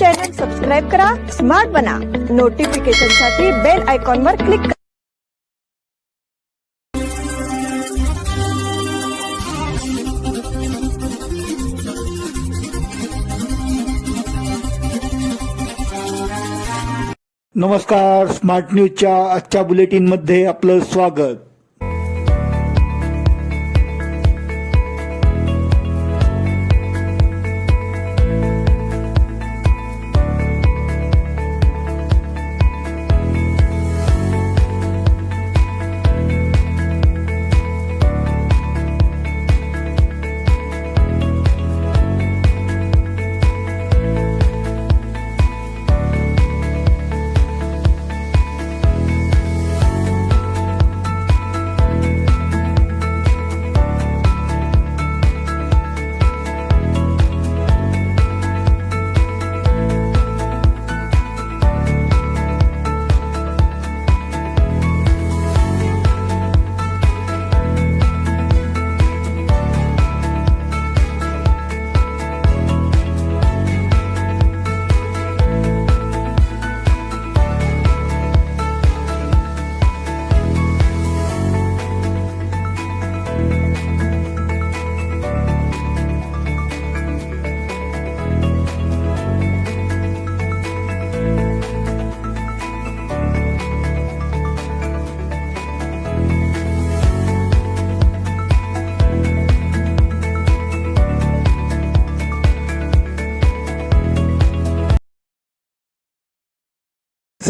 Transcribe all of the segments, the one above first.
Channel subscribe करा, smart बना। नोटिफिकेशनसाठी बेल आयकॉनवर क्लिक करा। नमस्कार स्मार्ट न्यूजच्या आजच्या बुलेटिनमध्ये आपलं स्वागत.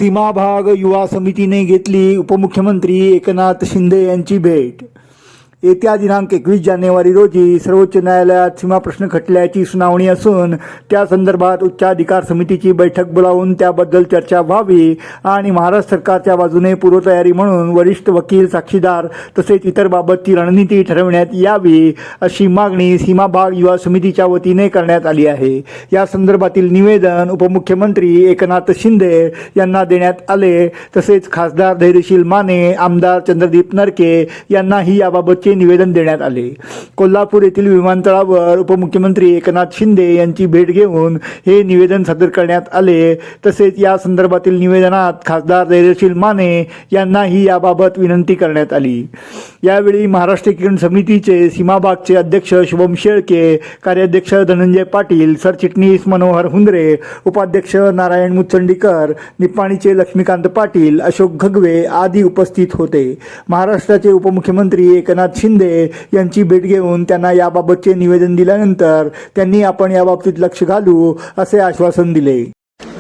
सीमाभाग युवा समितीने घेतली. उपमुख्यमंत्री एकनाथ शिंदे यांची भेट. येत्या दिनांक एकवीस जानेवारी रोजी सर्वोच्च न्यायालयात सीमाप्रश्न खटल्याची सुनावणी असून त्या संदर्भात उच्चाधिकार समितीची बैठक बोलावून त्याबद्दल चर्चा व्हावी आणि महाराष्ट्र सरकारच्या बाजूने पूर्वतयारी म्हणून वरिष्ठ वकील साक्षीदार तसेच इतर बाबतची रणनीती ठरवण्यात यावी अशी मागणी सीमाभाग युवा समितीच्या वतीने करण्यात आली आहे. या संदर्भातील निवेदन उपमुख्यमंत्री एकनाथ शिंदे यांना देण्यात आले. तसेच खासदार धैर्यशील माने आमदार चंद्रदीप नरके यांनाही याबाबतचे निवेदन देण्यात आले. कोल्हापूर येथील विमानतळावर उपमुख्यमंत्री एकनाथ शिंदे यांची भेट घेऊन हे निवेदन सादर करण्यात आले. तसेच या संदर्भातील निवेदनात खासदार धैर्यशील माने यांनाही याबाबत विनंती करण्यात आली. यावेळी महाराष्ट्र किरण समितीचे सीमाबागचे अध्यक्ष शुभम शेळके कार्याध्यक्ष धनंजय पाटील सरचिटणीस मनोहर हुंदरे उपाध्यक्ष नारायण मुचंडीकर निपाणीचे लक्ष्मीकांत पाटील अशोक घगवे आदी उपस्थित होते. महाराष्ट्राचे उपमुख्यमंत्री एकनाथ शिंदे यांची भेट घेऊन त्यांना याबाबतचे निवेदन दिल्यानंतर त्यांनी आपण याबाबतीत लक्ष घालू असे आश्वासन दिले.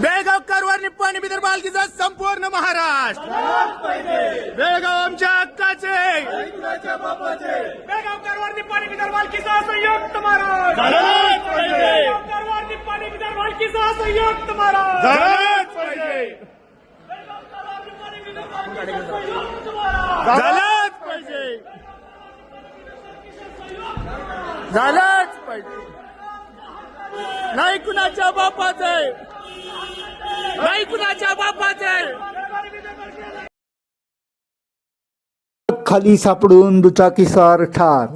बेळगाव कारवार विदर्भ हलकीचा संपूर्ण महाराष्ट्र. बेळगाव आमच्या हक्काचे. बेळगाव कारवार संयुक्त महाराष्ट्र. कारवार संयुक्त महाराष्ट्र. झालंच झालंच पाहिजे. नाही कुणाच्या बापाचे. नाही कुणाच्या बापाचे. खाली सापडून दुचाकीसार ठार.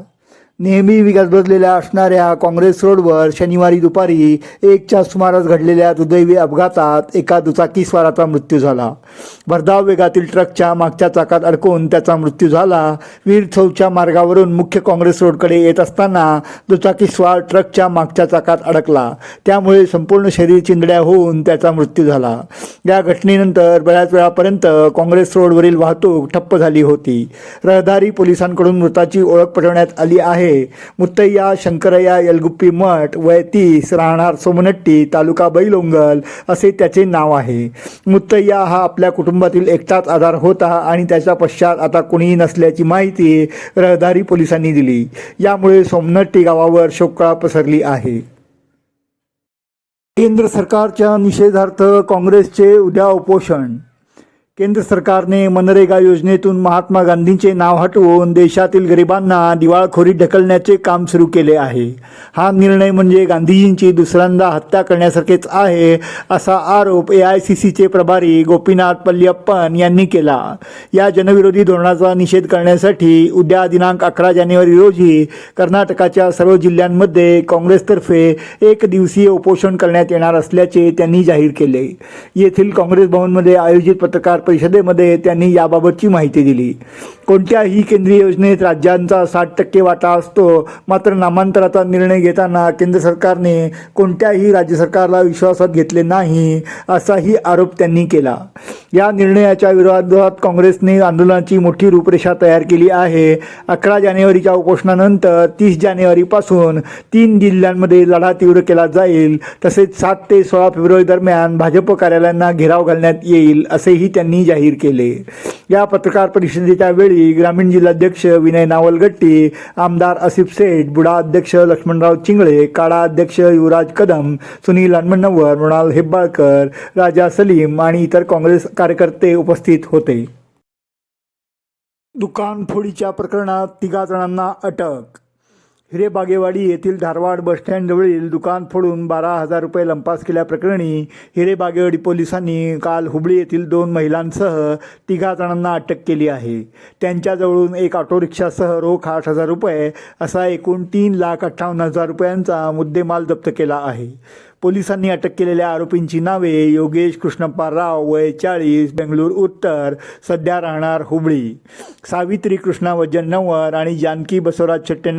नेहमी विकास बसलेल्या असणाऱ्या काँग्रेस रोडवर शनिवारी दुपारी एकच्या सुमारास घडलेल्या दुर्दैवी अपघातात एका दुचाकीस्वाराचा मृत्यू झाला. भरधाव वेगातील ट्रकच्या मागच्या चाकात अडकून त्याचा मृत्यू झाला. वीर चौकच्या मार्गावरून मुख्य काँग्रेस रोडकडे येत असताना दुचाकीस्वार ट्रकच्या मागच्या चाकात अडकला. त्यामुळे संपूर्ण शरीर चिंधड्या होऊन त्याचा मृत्यू झाला. या घटनेनंतर बऱ्याच वेळापर्यंत काँग्रेस रोडवरील वाहतूक ठप्प झाली होती. रहदारी पोलिसांकडून मृताची ओळख पटवण्यात आली आहे. मुत्तय्या शंकरय्या यलगुप्पी मठ वय तीस राहणार सोमनट्टी तालुका बैलोंगल असे त्याचे नाव आहे. मुत्तय्या हा आपल्या कुटुंबातील एकटाच आधार होता आणि त्याच्या पश्चात आता कुणीही नसल्याची माहिती रहदारी पोलिसांनी दिली. यामुळे सोमनट्टी गावावर शोककळा पसरली आहे. केंद्र सरकारच्या निषेधार्थ काँग्रेसचे उद्या उपोषण. केंद्र सरकारने मनरेगा योजनेतून महात्मा गांधींचे नाव हटवून देशातील गरिबांना दिवाळखोरीत ढकलण्याचे काम सुरू केले आहे. हा निर्णय म्हणजे गांधीजींची दुसऱ्यांदा हत्या करण्यासारखेच आहे असा आरोप ए आय सी सीचे प्रभारी गोपीनाथ पल्लियप्पन यांनी केला. या जनविरोधी धोरणाचा निषेध करण्यासाठी उद्या दिनांक अकरा जानेवारी रोजी कर्नाटकाच्या सर्व जिल्ह्यांमध्ये काँग्रेसतर्फे एक दिवसीय उपोषण करण्यात येणार असल्याचे त्यांनी जाहीर केले. येथील काँग्रेस भवनमध्ये आयोजित पत्रकार परिषदेमध्ये त्यांनी याबाबतची माहिती दिली. कोणत्याही केंद्रीय योजनेत राज्यांचा साठ टक्के वाटा असतो मात्र नामांतराचा निर्णय घेताना केंद्र सरकारने कोणत्याही राज्य सरकारला विश्वासात घेतले नाही असाही आरोप त्यांनी केला. या निर्णयाच्या विरोधात काँग्रेसने आंदोलनाची मोठी रूपरेषा तयार केली आहे. अकरा जानेवारीच्या उपोषणानंतर तीस जानेवारीपासून तीन जिल्ह्यांमध्ये लढा तीव्र केला जाईल तसेच सात ते सोळा फेब्रुवारी दरम्यान भाजप कार्यालयांना घेराव घालण्यात येईल असेही त्यांनी जाहीर केले. या पत्रकार परिषदेच्या वेळी ग्रामीण जिल्हाध्यक्ष विनय नावलगट्टी आमदार आसिफ सेठ बुडा अध्यक्ष लक्ष्मणराव चिंगळे काळा अध्यक्ष युवराज कदम सुनील हनुमन्नवर मृणाल हेब्बाळकर राजा सलीम आणि इतर काँग्रेस कार्यकर्ते उपस्थित होते. दुकान फोडीच्या प्रकरणात तिघा जणांना अटक हिरे बागेवाडी येथील धारवाड बसस्टँडजवळील दुकान फोडून बारा हजार रुपये लंपास केल्याप्रकरणी हिरेबागेवाडी पोलिसांनी काल हुबळी येथील दोन महिलांसह तिघा जणांना अटक केली आहे. त्यांच्याजवळून एक ऑटो रिक्षासह रोख आठ हजार रुपये असा एकूण तीन लाख अठ्ठावन्न हजार रुपयांचा मुद्देमाल जप्त केला आहे. पोलिसांनी अटक केलेल्या आरोपींची नावे योगेश कृष्णप्पा राव वय चाळीस बेंगळूर उत्तर सध्या राहणार हुबळी. सावित्री कृष्णा वजन नवर आणि जानकी बसवराज छट्टे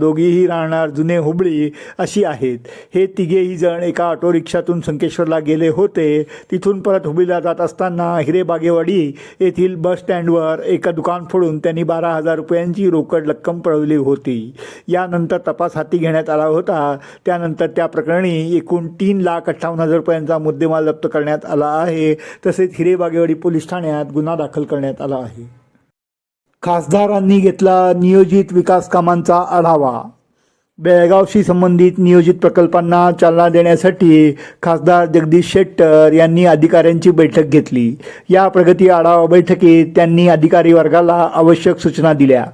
दोघीही राहणार जुने हुबळी अशी आहेत. हे तिघेही जण एका ऑटो रिक्षातून संकेश्वरला गेले होते. तिथून परत हुबळीला जात असताना हिरेबागेवाडी येथील बस स्टँडवर एका दुकान फोडून त्यांनी बारा हजार रुपयांची रोकड रक्कम पळवली होती. यानंतर तपास हाती घेण्यात आला होता. त्यानंतर त्या प्रकरणी एकूण तीन लाख अठ्ठावन्न हजार रुपयांचा मुद्देमाल जप्त करण्यात आला आहे. तसेच हिरेबागेवाडी पोलीस ठाण्यात गुन्हा दाखल करण्यात आला आहे. खासदारांनी घेतला नियोजित विकास कामांचा आढावा. बेळगावशी संबंधित नियोजित प्रकल्पांना चालना देण्यासाठी खासदार जगदीश शेट्टर यांनी अधिकाऱ्यांची बैठक घेतली. या प्रगती आढावा बैठकीत त्यांनी अधिकारी वर्गाला आवश्यक सूचना दिल्या.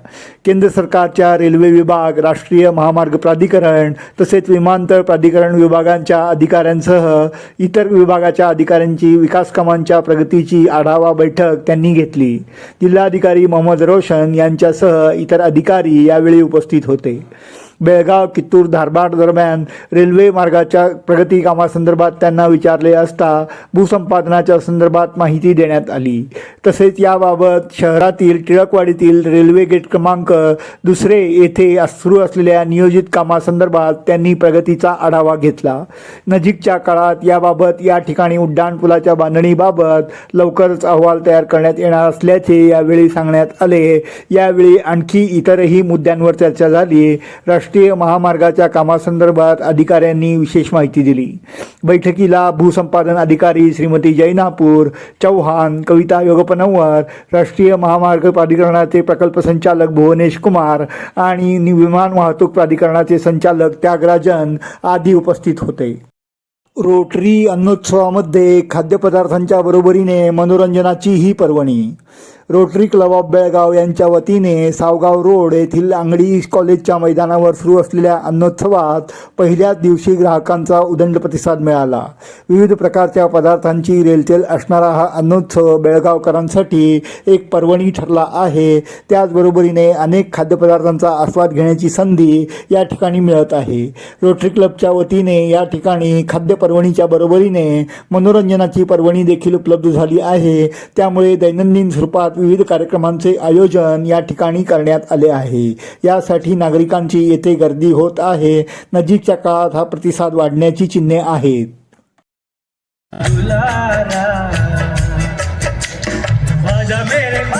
केंद्र सरकारच्या रेल्वे विभाग राष्ट्रीय महामार्ग प्राधिकरण तसेच विमानतळ प्राधिकरण विभागांच्या अधिकाऱ्यांसह इतर विभागाच्या अधिकाऱ्यांची विकास कामांच्या प्रगतीची आढावा बैठक त्यांनी घेतली. जिल्हाधिकारी मोहम्मद रोशन यांच्यासह इतर अधिकारी यावेळी उपस्थित होते. बेळगाव कित्तूर धारबाड दरम्यान रेल्वे मार्गाच्या प्रगती कामासंदर्भात त्यांना विचारले असता भूसंपादनाच्या संदर्भात माहिती देण्यात आली. तसेच याबाबत शहरातील टिळकवाडीतील रेल्वे गेट क्रमांक दुसरे येथे सुरू असलेल्या नियोजित कामासंदर्भात त्यांनी प्रगतीचा आढावा घेतला. नजीकच्या काळात याबाबत या ठिकाणी उड्डाणपुलाच्या बांधणीबाबत लवकरच अहवाल तयार करण्यात येणार असल्याचे यावेळी सांगण्यात आले. यावेळी आणखी इतरही मुद्द्यांवर चर्चा झाली. राष्ट्र राष्ट्रीय महामार्गाच्या कामासंदर्भात अधिकाऱ्यांनी विशेष माहिती दिली. बैठकीला भूसंपादन अधिकारी श्रीमती जैनापूर चौहान कविता योगपनवर राष्ट्रीय महामार्ग प्राधिकरणाचे प्रकल्प संचालक भुवनेश कुमार आणि विमान वाहतूक प्राधिकरणाचे संचालक त्यागराजन आदी उपस्थित होते. रोटरी अन्नोत्सवामध्ये खाद्यपदार्थांच्या बरोबरीने मनोरंजनाचीही पर्वणी. रोटरी क्लब ऑफ बेळगाव यांच्या वतीने सावगाव रोड येथील अंगडी कॉलेजच्या मैदानावर सुरू असलेल्या अन्नोत्सवात पहिल्याच दिवशी ग्राहकांचा उदंड प्रतिसाद मिळाला. विविध प्रकारच्या पदार्थांची रेलचेल असणारा हा अन्नोत्सव बेळगावकरांसाठी एक पर्वणी ठरला आहे. त्याचबरोबरीने अनेक खाद्यपदार्थांचा आस्वाद घेण्याची संधी या ठिकाणी मिळत आहे. रोटरी क्लबच्या वतीने या ठिकाणी खाद्य पर्वणीच्या बरोबरीने मनोरंजनाची पर्वणी देखील उपलब्ध झाली आहे. त्यामुळे दैनंदिन स्वरूपात विविध कार्यक्रमांचे आयोजन या ठिकाणी करण्यात आले आहे. यासाठी नागरिकांची येथे गर्दी होत आहे. नजीकच्या काळात हा प्रतिसाद वाढण्याची चिन्हे आहेत. माझ्या मेरे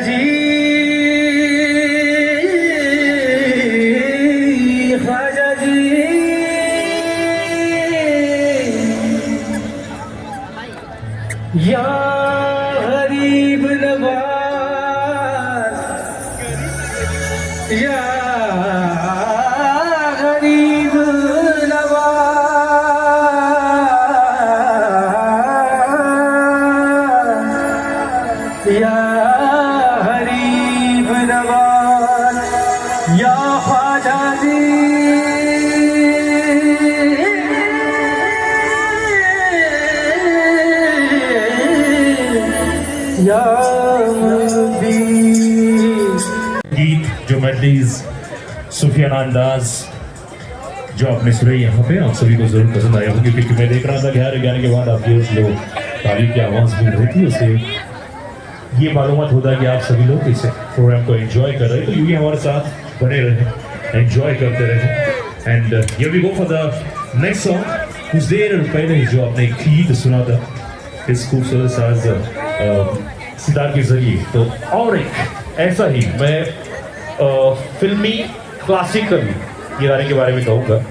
जी या हरी नवाज या या गीत जो मेडलीज सूफियाना अंदाज जो आपने सुने यहाँ पे आप सभी को जरूर पसंद आया होगी क्योंकि मैं देख रहा था ग्यारह गाने के बाद आपकी उस लोग ताली की आवाज़ भी रही थी उसे। ये मालूम होता है कि आप सभी लोग इस प्रोग्राम को एंजॉय कर रहे हैं। तो यूँ ही हमारे साथ बने रहे एंजॉय करते रहे एंड ये we go for the next song कुछ देर पहले ही जो आपने एक गीत सुना था इस खूबसूरत साज uh, सितार के जरिए। तो और एक ऐसा ही मैं आ, फिल्मी क्लासिकल ये गाने के बारे में कहूँगा।